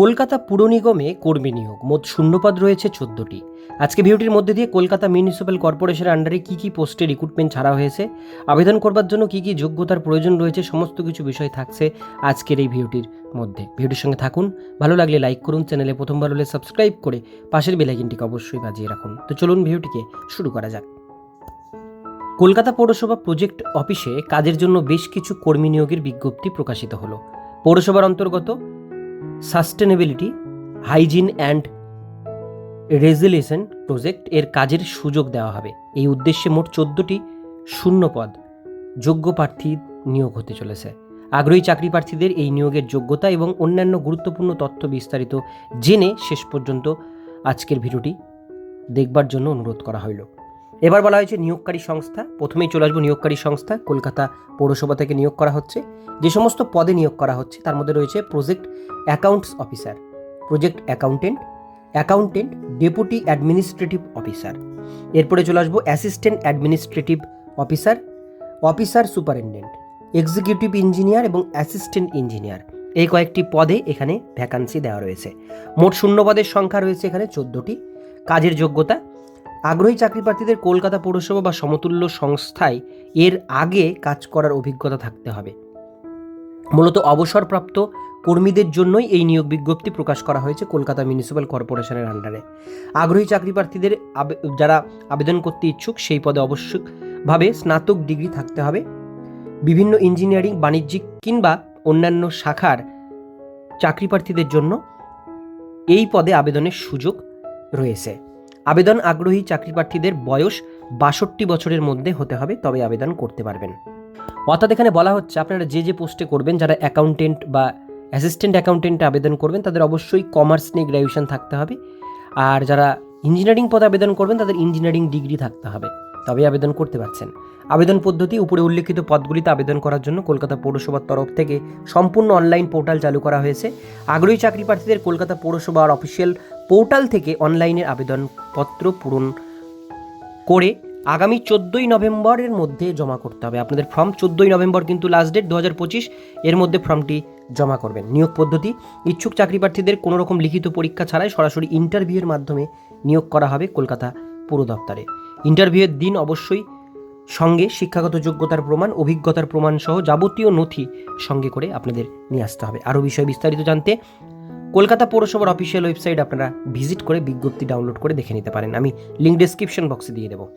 কলকাতা পুর নিগমে কর্মী নিয়োগ, মোট শূন্যপদ রয়েছে চোদ্দটি। আজকে ভিডিওটির মধ্যে দিয়ে কলকাতা মিউনিসিপ্যাল কর্পোরেশনের আন্ডারে কী কী পোস্টে রিক্রুটমেন্ট ছাড়া হয়েছে, আবেদন করবার জন্য কী কী যোগ্যতার প্রয়োজন রয়েছে, সমস্ত কিছু বিষয় থাকছে আজকের এই ভিডিওটির মধ্যে। ভিডিওটির সঙ্গে থাকুন, ভালো লাগলে লাইক করুন, চ্যানেলে প্রথমবার হলে সাবস্ক্রাইব করে পাশের বেলাইকিনটিকে অবশ্যই বাজিয়ে রাখুন। তো চলুন ভিডিওটিকে শুরু করা যাক। কলকাতা পৌরসভা প্রজেক্ট অফিসে কাজের জন্য বেশ কিছু কর্মী নিয়োগের বিজ্ঞপ্তি প্রকাশিত হলো। পৌরসভার অন্তর্গত sustainability, hygiene and resolution project এর কাজের সুযোগ দেওয়া হবে। এই উদ্দেশ্যে মোট চোদ্দোটি শূন্য পদ যোগ্য প্রার্থী নিয়োগ হতে চলেছে। আগ্রহী চাকরি প্রার্থীদের এই নিয়োগের যোগ্যতা এবং অন্যান্য গুরুত্বপূর্ণ তথ্য বিস্তারিত জেনে শেষ পর্যন্ত আজকের ভিডিওটি দেখবার জন্য অনুরোধ করা হইল। এবার বলা হয়েছে নিয়োগকারী সংস্থা। প্রথমেই চলে আসব নিয়োগকারী সংস্থা। কলকাতা পৌরসভা থেকে নিয়োগ করা হচ্ছে। যে সমস্ত পদে নিয়োগ করা হচ্ছে, তার মধ্যে রয়েছে project accounts officer project accountant accountant deputy administrative officer এরপরে চলে আসব assistant administrative officer officer superintendent executive engineer এবং অ্যাসিস্ট্যান্ট ইঞ্জিনিয়ার এই কয়েকটি পদে এখানে ভ্যাকান্সি দেওয়া রয়েছে। মোট শূন্য পদের সংখ্যা রয়েছে এখানে চোদ্দোটি। কাজের যোগ্যতা আগ্রহী চাকরি প্রার্থীদের কলকাতা পৌরসভা বা সমতুল্য সংস্থায় এর আগে কাজ করার অভিজ্ঞতা থাকতে হবে। মূলত অবসরপ্রাপ্ত কর্মীদের জন্যই এই নিয়োগ বিজ্ঞপ্তি প্রকাশ করা হয়েছে কলকাতা মিউনিসিপ্যাল কর্পোরেশনের আন্ডারে। আগ্রহী চাকরি প্রার্থীদের যারা আবেদন করতে ইচ্ছুক, সেই পদে আবশ্যকভাবে স্নাতক ডিগ্রি থাকতে হবে। বিভিন্ন ইঞ্জিনিয়ারিং, বাণিজ্যিক কিংবা অন্যান্য শাখার চাকরি প্রার্থীদের জন্য এই পদে আবেদনের সুযোগ রয়েছে। আবেদন আগ্রহী চাকরি প্রার্থীদের বয়স বাষট্টি বছরের মধ্যে হতে হবে, তবে আবেদন করতে পারবেন। অর্থাৎ এখানে বলা হচ্ছে, আপনারা যে যে পোস্টে করবেন, যারা অ্যাকাউন্টেন্ট বা অ্যাসিস্ট্যান্ট অ্যাকাউন্টেন্টে আবেদন করবেন, তাদের অবশ্যই কমার্স নিয়ে গ্র্যাজুয়েশন থাকতে হবে। আর যারা ইঞ্জিনিয়ারিং পদে আবেদন করবেন, তাদের ইঞ্জিনিয়ারিং ডিগ্রি থাকতে হবে। তবে আবেদন করতে পারছেন। আবেদন পদ্ধতি উপরে উল্লেখিত পদগুলিতে আবেদন করার জন্য কলকাতা পৌরসভার তরফ থেকে সম্পূর্ণ অনলাইন পোর্টাল চালু করা হয়েছে। আগ্রহী চাকরি প্রার্থীদের কলকাতা পৌরসভার অফিসিয়াল পোর্টাল থেকে অনলাইনের আবেদনপত্র পূরণ করে আগামী চোদ্দোই নভেম্বরের মধ্যে জমা করতে হবে। আপনাদের ফর্ম চোদ্দোই নভেম্বর কিন্তু লাস্ট ডেট দু হাজার পঁচিশ, এর মধ্যে ফর্মটি জমা করবেন। নিয়োগ পদ্ধতি, ইচ্ছুক চাকরি প্রার্থীদের রকম লিখিত পরীক্ষা ছাড়াই সরাসরি ইন্টারভিউয়ের মাধ্যমে নিয়োগ করা হবে কলকাতা পুর দপ্তরে ইন্টারভিউয়ের দিন অবশ্যই সঙ্গে শিক্ষাগত যোগ্যতার প্রমাণ, অভিজ্ঞতার প্রমাণ সহ যাবতীয় নথি সঙ্গে করে আপনাদের নিয়ে আসতে হবে। আরও বিষয় বিস্তারিত জানতে কলকাতা পৌরসভার অফিসিয়াল ওয়েবসাইট আপনারা ভিজিট করে বিজ্ঞপ্তি ডাউনলোড করে দেখে নিতে পারেন। আমি লিঙ্ক ডিসক্রিপশন বক্সে দিয়ে দেবো।